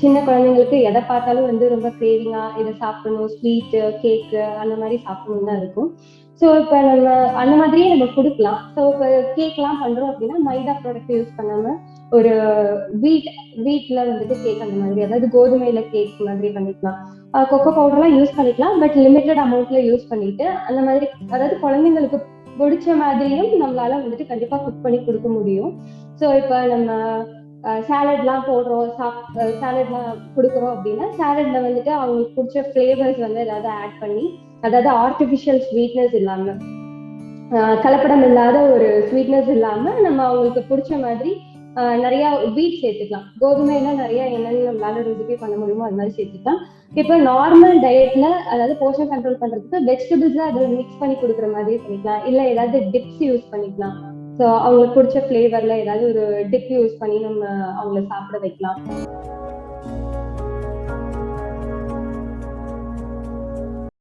சின்ன குழந்தைங்களுக்கு எதை பார்த்தாலும் வந்து ரொம்ப கிரேவிங்கா இதை சாப்பிடணும் ஸ்வீட்டு கேக்கு அந்த மாதிரி சாப்பிடணும் தான் இருக்கும். ஸோ இப்போ நம்ம அந்த மாதிரியே நம்ம கொடுக்கலாம். ஸோ இப்போ கேக்லாம் பண்றோம் அப்படின்னா மைதா ப்ராடக்ட் யூஸ் பண்ணாம ஒரு வீட் வீட்ல வந்துட்டு கேக் அந்த மாதிரி அதாவது கோதுமையில கேக் மாதிரி பண்ணிக்கலாம். கொக்கோ பவுடர்லாம் யூஸ் பண்ணிக்கலாம். பட் லிமிட்டட் அமௌண்ட்ல யூஸ் பண்ணிட்டு அந்த மாதிரி அதாவது குழந்தைங்களுக்கு பிடிச்ச மாதிரியும் நம்மளால வந்துட்டு கண்டிப்பா குக் பண்ணி கொடுக்க முடியும். ஸோ இப்போ நம்ம சாலட்லாம் போடுறோம் சாப் சாலட்லாம் கொடுக்குறோம் அப்படின்னா சாலட்ல வந்துட்டு அவங்களுக்கு பிடிச்ச ஃப்ளேவர்ஸ் வந்து ஏதாவது ஆட் பண்ணி அதாவது ஆர்டிஃபிஷியல் ஸ்வீட்னஸ் இல்லாம கலப்படம் இல்லாத ஒரு ஸ்வீட்னஸ் இல்லாம நம்ம அவங்களுக்கு பிடிச்ச மாதிரி நிறைய வீட் சேர்த்துக்கலாம். கோதுமையில நிறைய என்னென்ன நம்மளால ரெசிபி பண்ண முடியுமோ அது மாதிரி சேர்த்துக்கலாம். இப்போ நார்மல் டயட்ல அதாவது போர்ஷன் கண்ட்ரோல் பண்றதுக்கு வெஜிடபிள்ஸ் அதை மிக்ஸ் பண்ணி கொடுக்குற மாதிரி பண்ணிக்கலாம். இல்ல ஏதாவது டிப்ஸ் யூஸ் பண்ணிக்கலாம். ஸோ அவங்களுக்கு பிடிச்ச ஃப்ளேவர்ல ஏதாவது ஒரு டிப் யூஸ் பண்ணி நம்ம அவங்கள சாப்பிட வைக்கலாம்.